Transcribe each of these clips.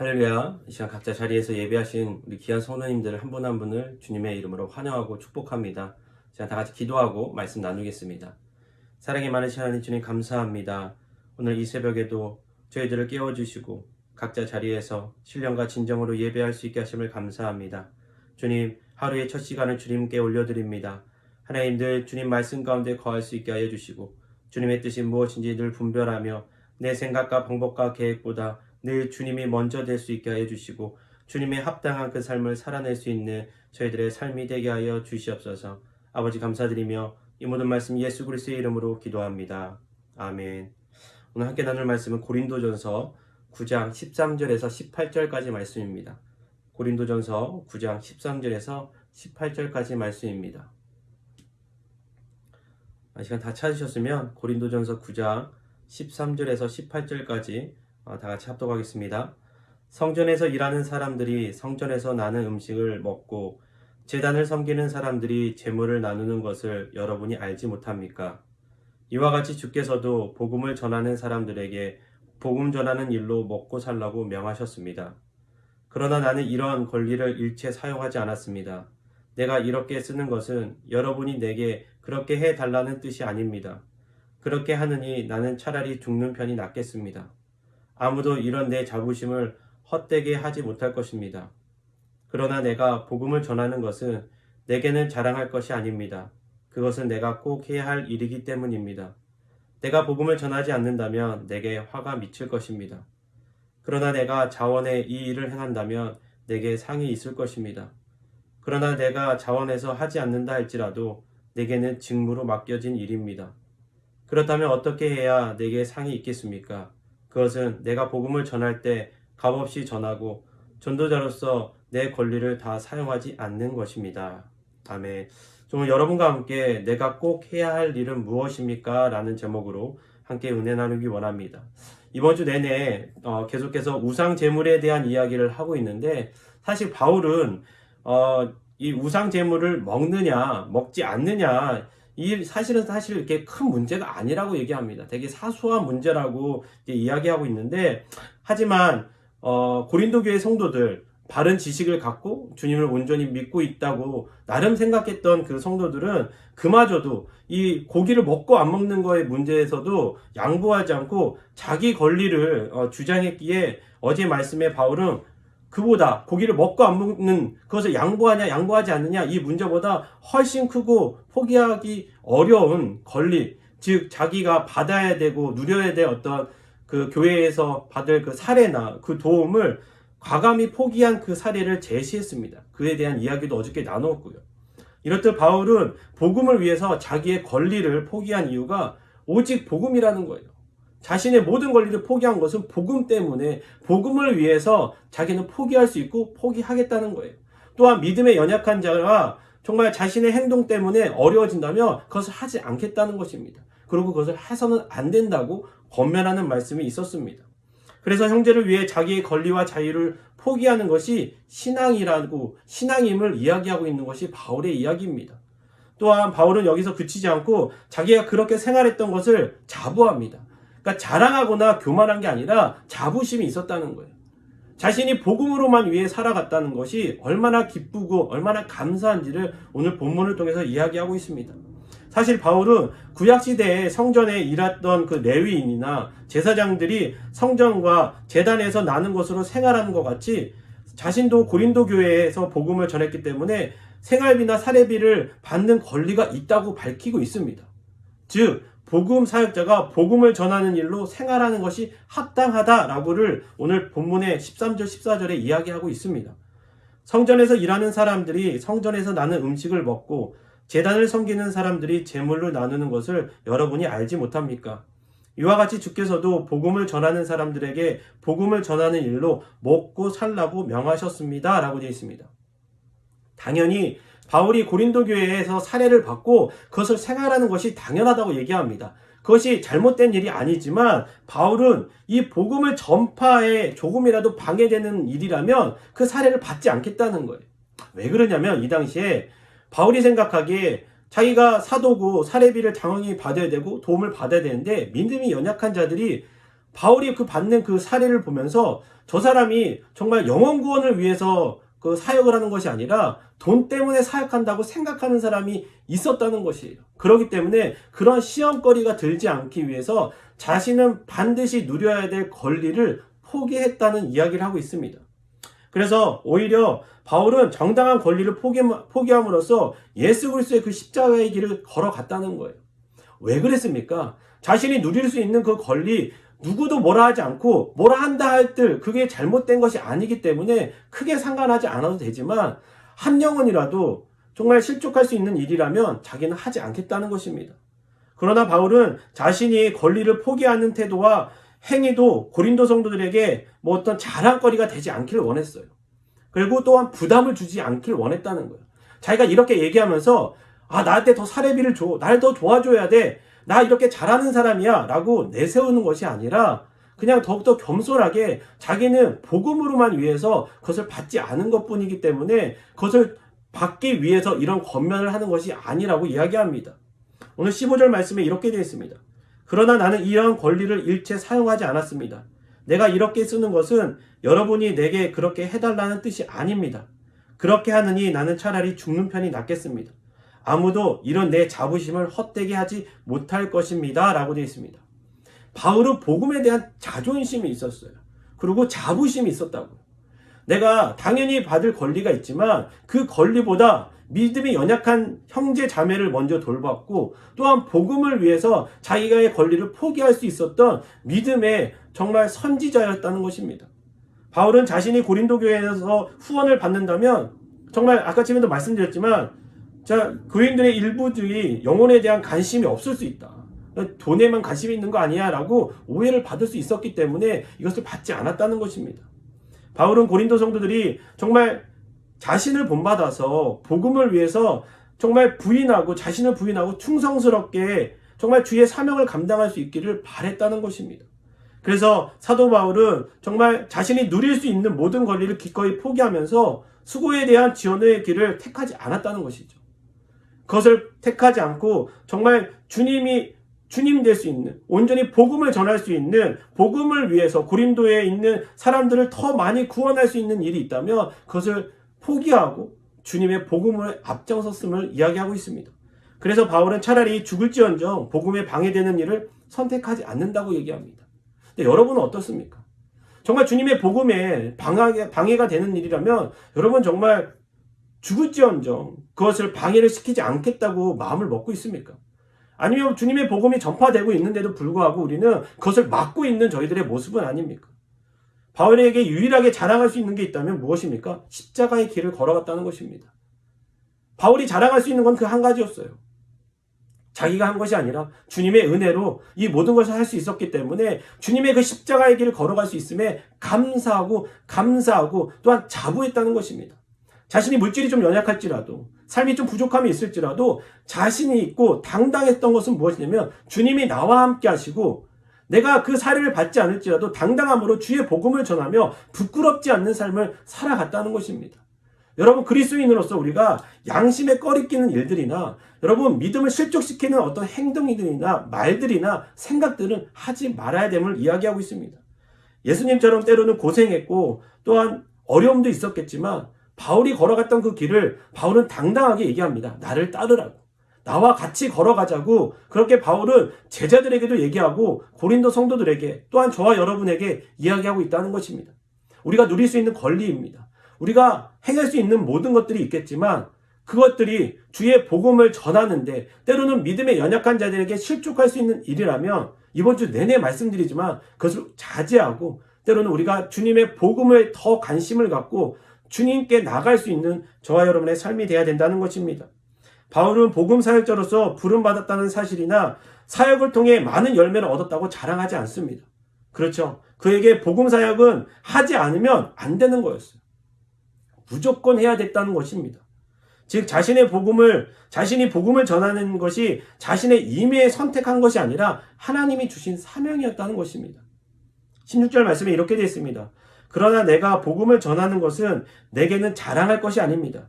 할렐루야. 이 시간 각자 자리에서 예배하신 우리 귀한 성도님들 한 분 한 분을 주님의 이름으로 환영하고 축복합니다. 자, 다 같이 기도하고 말씀 나누겠습니다. 사랑이 많으신 하나님 주님 감사합니다. 오늘 이 새벽에도 저희들을 깨워주시고 각자 자리에서 신령과 진정으로 예배할 수 있게 하심을 감사합니다. 주님, 하루의 첫 시간을 주님께 올려드립니다. 하나님 늘 주님 말씀 가운데 거할 수 있게 하여 주시고 주님의 뜻이 무엇인지 늘 분별하며 내 생각과 방법과 계획보다 늘 주님이 먼저 될 수 있게 하여 주시고 주님의 합당한 그 삶을 살아낼 수 있는 저희들의 삶이 되게 하여 주시옵소서. 아버지 감사드리며 이 모든 말씀 예수 그리스도의 이름으로 기도합니다. 아멘. 오늘 함께 나눌 말씀은 고린도전서 9장 13절에서 18절까지 말씀입니다. 고린도전서 9장 13절에서 18절까지 말씀입니다. 아, 시간 다 찾으셨으면 고린도전서 9장 13절에서 18절까지 어, 다 같이 합독하겠습니다. 성전에서 일하는 사람들이 성전에서 나는 음식을 먹고 재단을 섬기는 사람들이 재물을 나누는 것을 여러분이 알지 못합니까? 이와 같이 주께서도 복음을 전하는 사람들에게 복음 전하는 일로 먹고 살라고 명하셨습니다. 그러나 나는 이러한 권리를 일체 사용하지 않았습니다. 내가 이렇게 쓰는 것은 여러분이 내게 그렇게 해 달라는 뜻이 아닙니다. 그렇게 하느니 나는 차라리 죽는 편이 낫겠습니다. 아무도 이런 내 자부심을 헛되게 하지 못할 것입니다. 그러나 내가 복음을 전하는 것은 내게는 자랑할 것이 아닙니다. 그것은 내가 꼭 해야 할 일이기 때문입니다. 내가 복음을 전하지 않는다면 내게 화가 미칠 것입니다. 그러나 내가 자원에 이 일을 행한다면 내게 상이 있을 것입니다. 그러나 내가 자원해서 하지 않는다 할지라도 내게는 직무로 맡겨진 일입니다. 그렇다면 어떻게 해야 내게 상이 있겠습니까? 그것은 내가 복음을 전할 때 값없이 전하고 전도자로서 내 권리를 다 사용하지 않는 것입니다. 아멘. 좀 여러분과 함께 내가 꼭 해야 할 일은 무엇입니까? 라는 제목으로 함께 은혜 나누기 원합니다. 이번 주 내내 어, 계속해서 우상 제물에 대한 이야기를 하고 있는데 사실 바울은 어, 이 우상 제물을 먹느냐 먹지 않느냐 이 사실은 사실 이렇게 큰 문제가 아니라고 얘기합니다. 되게 사소한 문제라고 이야기하고 있는데 하지만 어, 고린도 교회 성도들 바른 지식을 갖고 주님을 온전히 믿고 있다고 나름 생각했던 그 성도들은 그마저도 이 고기를 먹고 안 먹는 거의 문제에서도 양보하지 않고 자기 권리를 어, 주장했기에 어제 말씀에 바울은 그보다 고기를 먹고 안 먹는 그것을 양보하냐 양보하지 않느냐 이 문제보다 훨씬 크고 포기하기 어려운 권리 즉 자기가 받아야 되고 누려야 될 어떤 그 교회에서 받을 그 사례나 그 도움을 과감히 포기한 그 사례를 제시했습니다. 그에 대한 이야기도 어저께 나눴고요. 이렇듯 바울은 복음을 위해서 자기의 권리를 포기한 이유가 오직 복음이라는 거예요. 자신의 모든 권리를 포기한 것은 복음 때문에 복음을 위해서 자기는 포기할 수 있고 포기하겠다는 거예요. 또한 믿음의 연약한 자가 정말 자신의 행동 때문에 어려워진다면 그것을 하지 않겠다는 것입니다. 그리고 그것을 해서는 안 된다고 권면하는 말씀이 있었습니다. 그래서 형제를 위해 자기의 권리와 자유를 포기하는 것이 신앙이라고 신앙임을 이야기하고 있는 것이 바울의 이야기입니다. 또한 바울은 여기서 그치지 않고 자기가 그렇게 생활했던 것을 자부합니다. 그러니까 자랑하거나 교만한 게 아니라 자부심이 있었다는 거예요. 자신이 복음으로만 위해 살아갔다는 것이 얼마나 기쁘고 얼마나 감사한지를 오늘 본문을 통해서 이야기하고 있습니다. 사실 바울은 구약 시대에 성전에 일했던 그 레위인이나 제사장들이 성전과 재단에서 나는 것으로 생활하는 것 같이 자신도 고린도 교회에서 복음을 전했기 때문에 생활비나 사례비를 받는 권리가 있다고 밝히고 있습니다. 즉 복음 사역자가 복음을 전하는 일로 생활하는 것이 합당하다라고를 오늘 본문의 13절 14절에 이야기하고 있습니다. 성전에서 일하는 사람들이 성전에서 나는 음식을 먹고 재단을 섬기는 사람들이 재물로 나누는 것을 여러분이 알지 못합니까? 이와 같이 주께서도 복음을 전하는 사람들에게 복음을 전하는 일로 먹고 살라고 명하셨습니다. 라고 되어 있습니다. 당연히 바울이 고린도 교회에서 사례를 받고 그것을 생활하는 것이 당연하다고 얘기합니다. 그것이 잘못된 일이 아니지만 바울은 이 복음을 전파에 조금이라도 방해되는 일이라면 그 사례를 받지 않겠다는 거예요. 왜 그러냐면 이 당시에 바울이 생각하기에 자기가 사도고 사례비를 당연히 받아야 되고 도움을 받아야 되는데 믿음이 연약한 자들이 바울이 그 받는 그 사례를 보면서 저 사람이 정말 영원 구원을 위해서 그 사역을 하는 것이 아니라 돈 때문에 사역한다고 생각하는 사람이 있었다는 것이에요. 그렇기 때문에 그런 시험거리가 들지 않기 위해서 자신은 반드시 누려야 될 권리를 포기했다는 이야기를 하고 있습니다. 그래서 오히려 바울은 정당한 권리를 포기, 포기함으로써 예수 그리스도의 그 십자가의 길을 걸어갔다는 거예요. 왜 그랬습니까? 자신이 누릴 수 있는 그 권리 누구도 뭐라 하지 않고 뭐라 한다 할때 그게 잘못된 것이 아니기 때문에 크게 상관하지 않아도 되지만 한 영혼이라도 정말 실족할 수 있는 일이라면 자기는 하지 않겠다는 것입니다. 그러나 바울은 자신이 권리를 포기하는 태도와 행위도 고린도 성도들에게 뭐 어떤 자랑거리가 되지 않기를 원했어요. 그리고 또한 부담을 주지 않기를 원했다는 거예요. 자기가 이렇게 얘기하면서 아 나한테 더 사례비를 줘, 날 더 도와줘야 돼, 나 이렇게 잘하는 사람이야 라고 내세우는 것이 아니라 그냥 더욱더 겸손하게 자기는 복음으로만 위해서 그것을 받지 않은 것 뿐이기 때문에 그것을 받기 위해서 이런 권면을 하는 것이 아니라고 이야기합니다. 오늘 15절 말씀에 이렇게 되어 있습니다. 그러나 나는 이러한 권리를 일체 사용하지 않았습니다. 내가 이렇게 쓰는 것은 여러분이 내게 그렇게 해달라는 뜻이 아닙니다. 그렇게 하느니 나는 차라리 죽는 편이 낫겠습니다. 아무도 이런 내 자부심을 헛되게 하지 못할 것입니다. 라고 되어 있습니다. 바울은 복음에 대한 자존심이 있었어요. 그리고 자부심이 있었다고요. 내가 당연히 받을 권리가 있지만 그 권리보다 믿음이 연약한 형제 자매를 먼저 돌봤고 또한 복음을 위해서 자기가의 권리를 포기할 수 있었던 믿음의 정말 선지자였다는 것입니다. 바울은 자신이 고린도 교회에서 후원을 받는다면 정말 아까 전에도 말씀드렸지만 자 교인들의 일부들이 영혼에 대한 관심이 없을 수 있다. 돈에만 관심이 있는 거 아니야 라고 오해를 받을 수 있었기 때문에 이것을 받지 않았다는 것입니다. 바울은 고린도 성도들이 정말 자신을 본받아서 복음을 위해서 정말 부인하고 자신을 부인하고 충성스럽게 정말 주의 사명을 감당할 수 있기를 바랬다는 것입니다. 그래서 사도 바울은 정말 자신이 누릴 수 있는 모든 권리를 기꺼이 포기하면서 수고에 대한 지원의 길을 택하지 않았다는 것이죠. 그것을 택하지 않고 정말 주님이 주님 될 수 있는 온전히 복음을 전할 수 있는 복음을 위해서 고린도에 있는 사람들을 더 많이 구원할 수 있는 일이 있다면 그것을 포기하고 주님의 복음을 앞장섰음을 이야기하고 있습니다. 그래서 바울은 차라리 죽을지언정 복음에 방해되는 일을 선택하지 않는다고 얘기합니다. 근데 여러분은 어떻습니까? 정말 주님의 복음에 방해, 방해가 되는 일이라면 여러분 정말 죽을지언정 그것을 방해를 시키지 않겠다고 마음을 먹고 있습니까? 아니면 주님의 복음이 전파되고 있는데도 불구하고 우리는 그것을 막고 있는 저희들의 모습은 아닙니까? 바울에게 유일하게 자랑할 수 있는 게 있다면 무엇입니까? 십자가의 길을 걸어갔다는 것입니다. 바울이 자랑할 수 있는 건 그 한 가지였어요. 자기가 한 것이 아니라 주님의 은혜로 이 모든 것을 할 수 있었기 때문에 주님의 그 십자가의 길을 걸어갈 수 있음에 감사하고 감사하고 또한 자부했다는 것입니다. 자신이 물질이 좀 연약할지라도 삶이 좀 부족함이 있을지라도 자신이 있고 당당했던 것은 무엇이냐면 주님이 나와 함께 하시고 내가 그 사례를 받지 않을지라도 당당함으로 주의 복음을 전하며 부끄럽지 않는 삶을 살아갔다는 것입니다. 여러분 그리스도인으로서 우리가 양심에 꺼리끼는 일들이나 여러분 믿음을 실족시키는 어떤 행동이나 말들이나 생각들은 하지 말아야 됨을 이야기하고 있습니다. 예수님처럼 때로는 고생했고 또한 어려움도 있었겠지만 바울이 걸어갔던 그 길을 바울은 당당하게 얘기합니다. 나를 따르라고. 나와 같이 걸어가자고 그렇게 바울은 제자들에게도 얘기하고 고린도 성도들에게 또한 저와 여러분에게 이야기하고 있다는 것입니다. 우리가 누릴 수 있는 권리입니다. 우리가 행할 수 있는 모든 것들이 있겠지만 그것들이 주의 복음을 전하는데 때로는 믿음의 연약한 자들에게 실족할 수 있는 일이라면 이번 주 내내 말씀드리지만 그것을 자제하고 때로는 우리가 주님의 복음에 더 관심을 갖고 주님께 나갈 수 있는 저와 여러분의 삶이 되어야 된다는 것입니다. 바울은 복음 사역자로서 부름 받았다는 사실이나 사역을 통해 많은 열매를 얻었다고 자랑하지 않습니다. 그렇죠. 그에게 복음 사역은 하지 않으면 안 되는 거였어요. 무조건 해야 됐다는 것입니다. 즉 자신의 복음을 자신이 복음을 전하는 것이 자신의 임의에 선택한 것이 아니라 하나님이 주신 사명이었다는 것입니다. 16절 말씀에 이렇게 되어 있습니다. 그러나 내가 복음을 전하는 것은 내게는 자랑할 것이 아닙니다.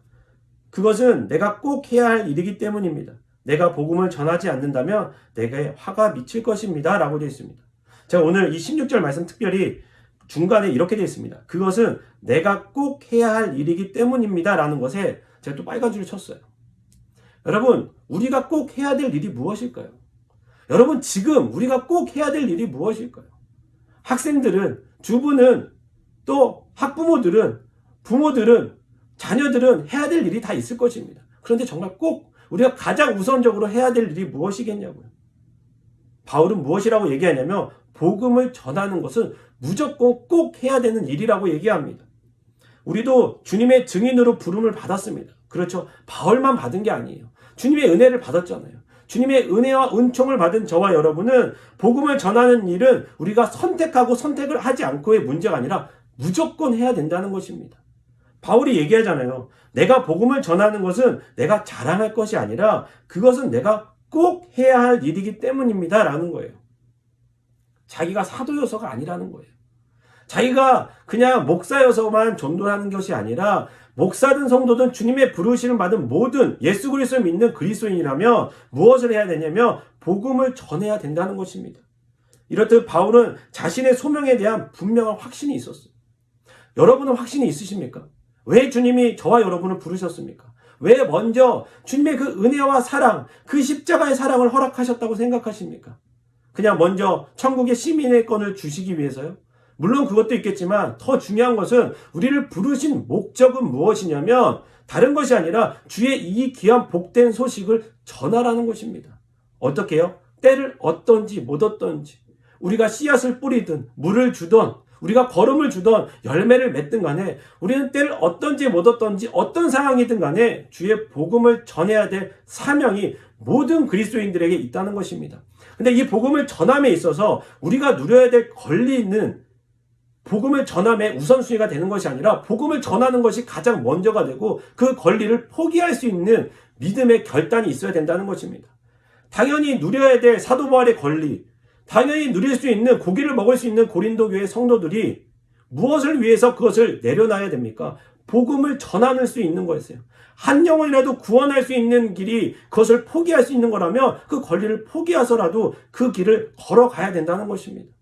그것은 내가 꼭 해야 할 일이기 때문입니다. 내가 복음을 전하지 않는다면 내게 화가 미칠 것입니다. 라고 되어 있습니다. 제가 오늘 이 16절 말씀 특별히 중간에 이렇게 되어 있습니다. 그것은 내가 꼭 해야 할 일이기 때문입니다. 라는 것에 제가 또 빨간 줄을 쳤어요. 여러분, 우리가 꼭 해야 될 일이 무엇일까요? 여러분, 지금 우리가 꼭 해야 될 일이 무엇일까요? 학생들은, 주부는, 또 학부모들은, 부모들은, 자녀들은 해야 될 일이 다 있을 것입니다. 그런데 정말 꼭 우리가 가장 우선적으로 해야 될 일이 무엇이겠냐고요. 바울은 무엇이라고 얘기하냐면, 복음을 전하는 것은 무조건 꼭 해야 되는 일이라고 얘기합니다. 우리도 주님의 증인으로 부름을 받았습니다. 그렇죠. 바울만 받은 게 아니에요. 주님의 은혜를 받았잖아요. 주님의 은혜와 은총을 받은 저와 여러분은 복음을 전하는 일은 우리가 선택하고 선택을 하지 않고의 문제가 아니라 무조건 해야 된다는 것입니다. 바울이 얘기하잖아요. 내가 복음을 전하는 것은 내가 자랑할 것이 아니라 그것은 내가 꼭 해야 할 일이기 때문입니다. 라는 거예요. 자기가 사도여서가 아니라는 거예요. 자기가 그냥 목사여서만 전도하는 것이 아니라 목사든 성도든 주님의 부르심을 받은 모든 예수 그리스도를 믿는 그리스도인이라면 무엇을 해야 되냐면 복음을 전해야 된다는 것입니다. 이렇듯 바울은 자신의 소명에 대한 분명한 확신이 있었어요. 여러분은 확신이 있으십니까? 왜 주님이 저와 여러분을 부르셨습니까? 왜 먼저 주님의 그 은혜와 사랑, 그 십자가의 사랑을 허락하셨다고 생각하십니까? 그냥 먼저 천국의 시민의 건을 주시기 위해서요? 물론 그것도 있겠지만 더 중요한 것은 우리를 부르신 목적은 무엇이냐면 다른 것이 아니라 주의 이 귀한 복된 소식을 전하라는 것입니다. 어떻게요? 때를 얻던지 못 얻던지 우리가 씨앗을 뿌리든 물을 주던 우리가 걸음을 주던 열매를 맺든 간에 우리는 때를 얻던지 못 얻던지 어떤 상황이든 간에 주의 복음을 전해야 될 사명이 모든 그리스도인들에게 있다는 것입니다. 근데 이 복음을 전함에 있어서 우리가 누려야 될 권리는 복음을 전함의 우선순위가 되는 것이 아니라 복음을 전하는 것이 가장 먼저가 되고 그 권리를 포기할 수 있는 믿음의 결단이 있어야 된다는 것입니다. 당연히 누려야 될 사도 바울의 권리, 당연히 누릴 수 있는 고기를 먹을 수 있는 고린도 교회 성도들이 무엇을 위해서 그것을 내려놔야 됩니까? 복음을 전하는 수 있는 거였어요. 한 영혼이라도 구원할 수 있는 길이 그것을 포기할 수 있는 거라면 그 권리를 포기해서라도 그 길을 걸어가야 된다는 것입니다.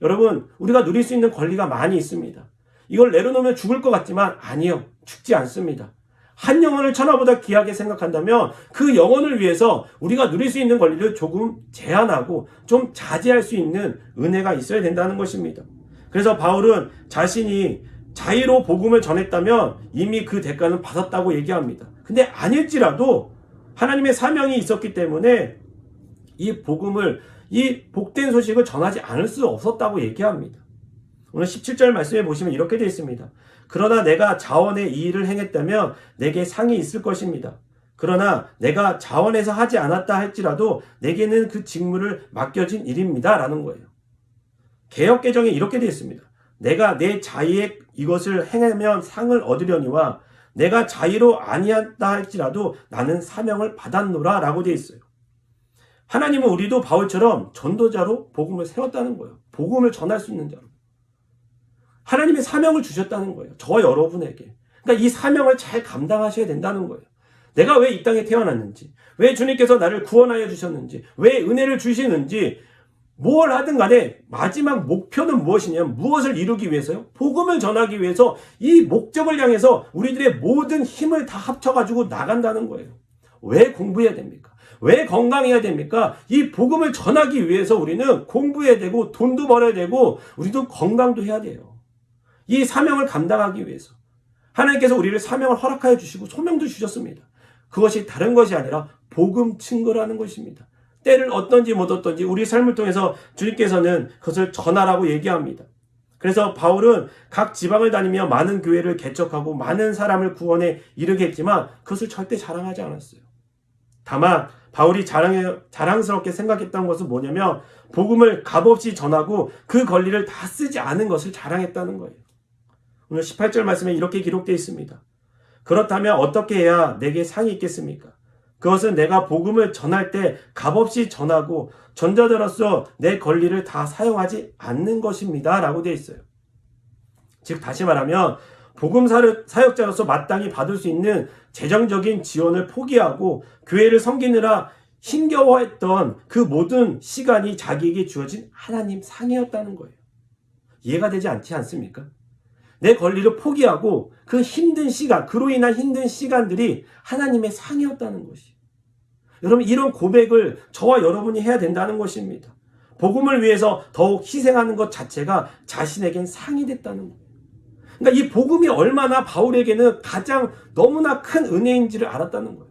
여러분, 우리가 누릴 수 있는 권리가 많이 있습니다. 이걸 내려놓으면 죽을 것 같지만 아니요. 죽지 않습니다. 한 영혼을 천하보다 귀하게 생각한다면 그 영혼을 위해서 우리가 누릴 수 있는 권리를 조금 제한하고 좀 자제할 수 있는 은혜가 있어야 된다는 것입니다. 그래서 바울은 자신이 자의로 복음을 전했다면 이미 그 대가는 받았다고 얘기합니다. 근데 아닐지라도 하나님의 사명이 있었기 때문에 이 복음을 이 복된 소식을 전하지 않을 수 없었다고 얘기합니다. 오늘 17절 말씀에 보시면 이렇게 되어 있습니다. 그러나 내가 자원의 이 일을 행했다면 내게 상이 있을 것입니다. 그러나 내가 자원해서 하지 않았다 할지라도 내게는 그 직무를 맡겨진 일입니다. 라는 거예요. 개혁 개정에 이렇게 되어 있습니다. 내가 내 자의에 이것을 행하면 상을 얻으려니와 내가 자의로 아니었다 할지라도 나는 사명을 받았노라 라고 되어 있어요. 하나님은 우리도 바울처럼 전도자로 복음을 세웠다는 거예요. 복음을 전할 수 있는 자로. 하나님의 사명을 주셨다는 거예요. 저 여러분에게. 그러니까 이 사명을 잘 감당하셔야 된다는 거예요. 내가 왜 이 땅에 태어났는지, 왜 주님께서 나를 구원하여 주셨는지, 왜 은혜를 주시는지, 뭘 하든 간에 마지막 목표는 무엇이냐면 무엇을 이루기 위해서요? 복음을 전하기 위해서 이 목적을 향해서 우리들의 모든 힘을 다 합쳐가지고 나간다는 거예요. 왜 공부해야 됩니까? 왜 건강해야 됩니까? 이 복음을 전하기 위해서 우리는 공부해야 되고 돈도 벌어야 되고 우리도 건강도 해야 돼요. 이 사명을 감당하기 위해서. 하나님께서 우리를 사명을 허락하여 주시고 소명도 주셨습니다. 그것이 다른 것이 아니라 복음 증거라는 것입니다. 때를 어떤지 못 어떤지 우리 삶을 통해서 주님께서는 그것을 전하라고 얘기합니다. 그래서 바울은 각 지방을 다니며 많은 교회를 개척하고 많은 사람을 구원에 이르게 했지만 그것을 절대 자랑하지 않았어요. 다만 바울이 자랑, 자랑스럽게 생각했던 것은 뭐냐면 복음을 값없이 전하고 그 권리를 다 쓰지 않은 것을 자랑했다는 거예요. 오늘 18절 말씀에 이렇게 기록되어 있습니다. 그렇다면 어떻게 해야 내게 상이 있겠습니까? 그것은 내가 복음을 전할 때 값없이 전하고 전자들로서 내 권리를 다 사용하지 않는 것입니다. 라고 되어 있어요. 즉, 다시 말하면 복음 사역자로서 마땅히 받을 수 있는 재정적인 지원을 포기하고 교회를 섬기느라 힘겨워했던 그 모든 시간이 자기에게 주어진 하나님 상이었다는 거예요. 이해가 되지 않지 않습니까? 내 권리를 포기하고 그 힘든 시간, 그로 인한 힘든 시간들이 하나님의 상이었다는 것이. 여러분, 이런 고백을 저와 여러분이 해야 된다는 것입니다. 복음을 위해서 더욱 희생하는 것 자체가 자신에겐 상이 됐다는 거예요. 그러니까 이 복음이 얼마나 바울에게는 가장 너무나 큰 은혜인지를 알았다는 거예요.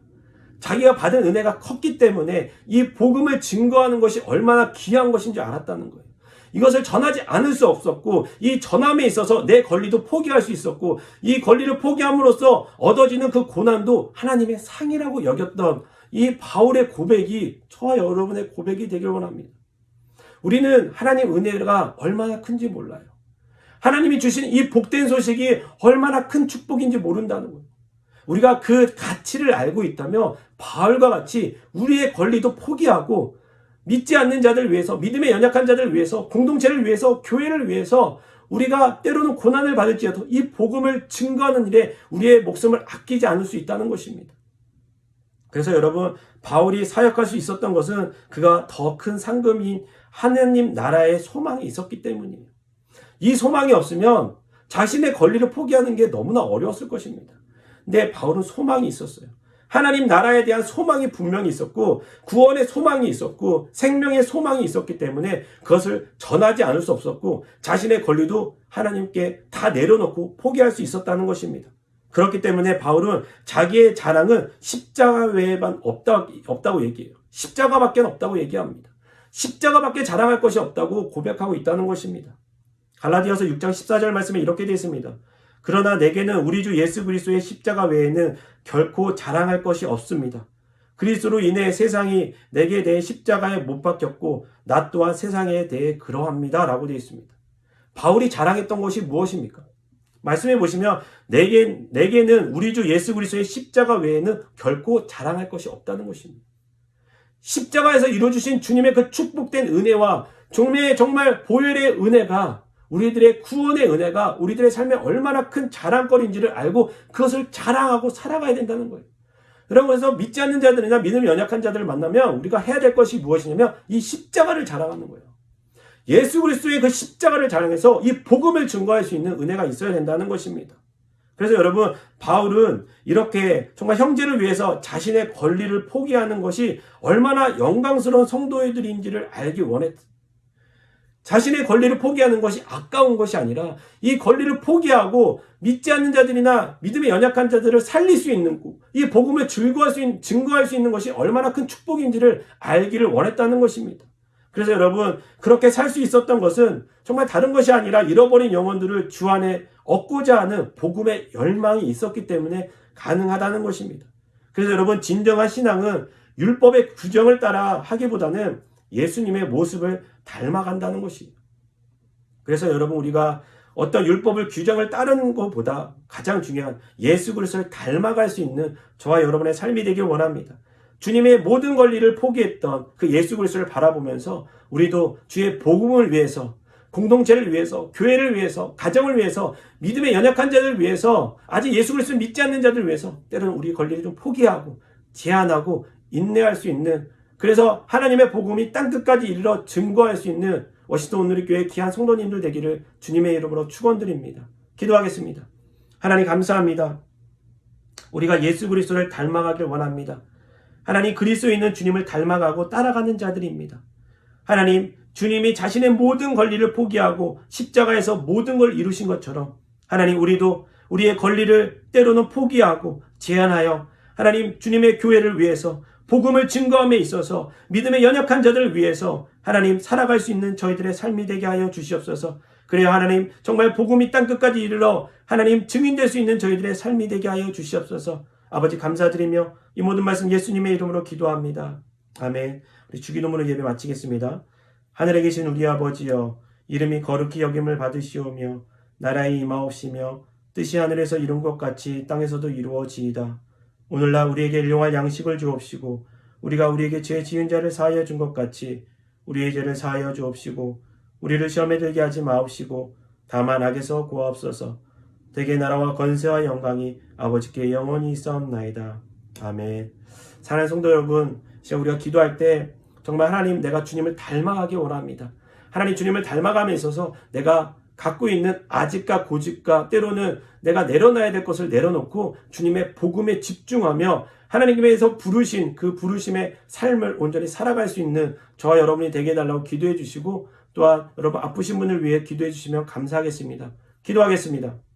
자기가 받은 은혜가 컸기 때문에 이 복음을 증거하는 것이 얼마나 귀한 것인지 알았다는 거예요. 이것을 전하지 않을 수 없었고 이 전함에 있어서 내 권리도 포기할 수 있었고 이 권리를 포기함으로써 얻어지는 그 고난도 하나님의 상이라고 여겼던 이 바울의 고백이 저와 여러분의 고백이 되길 원합니다. 우리는 하나님 은혜가 얼마나 큰지 몰라요. 하나님이 주신 이 복된 소식이 얼마나 큰 축복인지 모른다는 거예요. 우리가 그 가치를 알고 있다면 바울과 같이 우리의 권리도 포기하고 믿지 않는 자들 위해서 믿음의 연약한 자들 위해서 공동체를 위해서 교회를 위해서 우리가 때로는 고난을 받을지라도 이 복음을 증거하는 일에 우리의 목숨을 아끼지 않을 수 있다는 것입니다. 그래서 여러분 바울이 사역할 수 있었던 것은 그가 더 큰 상금인 하나님 나라의 소망이 있었기 때문이에요. 이 소망이 없으면 자신의 권리를 포기하는 게 너무나 어려웠을 것입니다. 근데 바울은 소망이 있었어요. 하나님 나라에 대한 소망이 분명히 있었고 구원의 소망이 있었고 생명의 소망이 있었기 때문에 그것을 전하지 않을 수 없었고 자신의 권리도 하나님께 다 내려놓고 포기할 수 있었다는 것입니다. 그렇기 때문에 바울은 자기의 자랑은 십자가 외에만 없다, 없다고 얘기해요. 십자가밖에 없다고 얘기합니다. 십자가밖에 자랑할 것이 없다고 고백하고 있다는 것입니다. 갈라디아서 6장 14절 말씀에 이렇게 되어 있습니다. 그러나 내게는 우리 주 예수 그리스도의 십자가 외에는 결코 자랑할 것이 없습니다. 그리스도로 인해 세상이 내게 대해 십자가에 못 박혔고 나 또한 세상에 대해 그러합니다. 라고 되어 있습니다. 바울이 자랑했던 것이 무엇입니까? 말씀해 보시면 내게, 내게는 우리 주 예수 그리스도의 십자가 외에는 결코 자랑할 것이 없다는 것입니다. 십자가에서 이루어주신 주님의 그 축복된 은혜와 정말, 정말 보혈의 은혜가 우리들의 구원의 은혜가 우리들의 삶에 얼마나 큰 자랑거리인지를 알고 그것을 자랑하고 살아가야 된다는 거예요. 그래서 믿지 않는 자들이나 믿음이 연약한 자들을 만나면 우리가 해야 될 것이 무엇이냐면 이 십자가를 자랑하는 거예요. 예수 그리스도의 그 십자가를 자랑해서 이 복음을 증거할 수 있는 은혜가 있어야 된다는 것입니다. 그래서 여러분 바울은 이렇게 정말 형제를 위해서 자신의 권리를 포기하는 것이 얼마나 영광스러운 성도들인지를 알기 원했. 자신의 권리를 포기하는 것이 아까운 것이 아니라 이 권리를 포기하고 믿지 않는 자들이나 믿음의 연약한 자들을 살릴 수 있는 이 복음을 증거할 수 있는, 증거할 수 있는 것이 얼마나 큰 축복인지를 알기를 원했다는 것입니다. 그래서 여러분 그렇게 살 수 있었던 것은 정말 다른 것이 아니라 잃어버린 영혼들을 주 안에 얻고자 하는 복음의 열망이 있었기 때문에 가능하다는 것입니다. 그래서 여러분 진정한 신앙은 율법의 규정을 따라 하기보다는 예수님의 모습을 닮아간다는 것이에요. 그래서 여러분 우리가 어떤 율법을 규정을 따르는 것보다 가장 중요한 예수 그리스도를 닮아갈 수 있는 저와 여러분의 삶이 되길 원합니다. 주님의 모든 권리를 포기했던 그 예수 그리스도를 바라보면서 우리도 주의 복음을 위해서 공동체를 위해서 교회를 위해서 가정을 위해서 믿음의 연약한 자들을 위해서 아직 예수 그리스도를 믿지 않는 자들을 위해서 때로는 우리 권리를 좀 포기하고 제한하고 인내할 수 있는 그래서 하나님의 복음이 땅 끝까지 이르러 증거할 수 있는 워시도 오늘의 교회 귀한 성도님들 되기를 주님의 이름으로 축원드립니다. 기도하겠습니다. 하나님 감사합니다. 우리가 예수 그리스도를 닮아가길 원합니다. 하나님 그리스도에 있는 주님을 닮아가고 따라가는 자들입니다. 하나님 주님이 자신의 모든 권리를 포기하고 십자가에서 모든 걸 이루신 것처럼 하나님 우리도 우리의 권리를 때로는 포기하고 제한하여 하나님 주님의 교회를 위해서 복음을 증거함에 있어서 믿음의 연약한 자들을 위해서 하나님 살아갈 수 있는 저희들의 삶이 되게 하여 주시옵소서. 그래야 하나님 정말 복음이 땅 끝까지 이르러 하나님 증인될 수 있는 저희들의 삶이 되게 하여 주시옵소서. 아버지 감사드리며 이 모든 말씀 예수님의 이름으로 기도합니다. 아멘. 우리 주기도문을 예배 마치겠습니다. 하늘에 계신 우리 아버지여 이름이 거룩히 여김을 받으시오며 나라에 임하옵시며 뜻이 하늘에서 이룬 것 같이 땅에서도 이루어지이다. 오늘날 우리에게 일용할 양식을 주옵시고 우리가 우리에게 죄 지은 자를 사하여 준 것 같이 우리의 죄를 사하여 주옵시고 우리를 시험에 들게 하지 마옵시고 다만 악에서 구하옵소서 대개 나라와 건세와 영광이 아버지께 영원히 있사옵나이다. 아멘. 사랑하는 성도 여러분 진짜 우리가 기도할 때 정말 하나님 내가 주님을 닮아가기 원합니다. 하나님 주님을 닮아감에 있어서 내가 갖고 있는 아직과 고집과 때로는 내가 내려놔야 될 것을 내려놓고 주님의 복음에 집중하며 하나님께서 부르신 그 부르심의 삶을 온전히 살아갈 수 있는 저와 여러분이 되게 해달라고 기도해 주시고 또한 여러분 아프신 분을 위해 기도해 주시면 감사하겠습니다. 기도하겠습니다.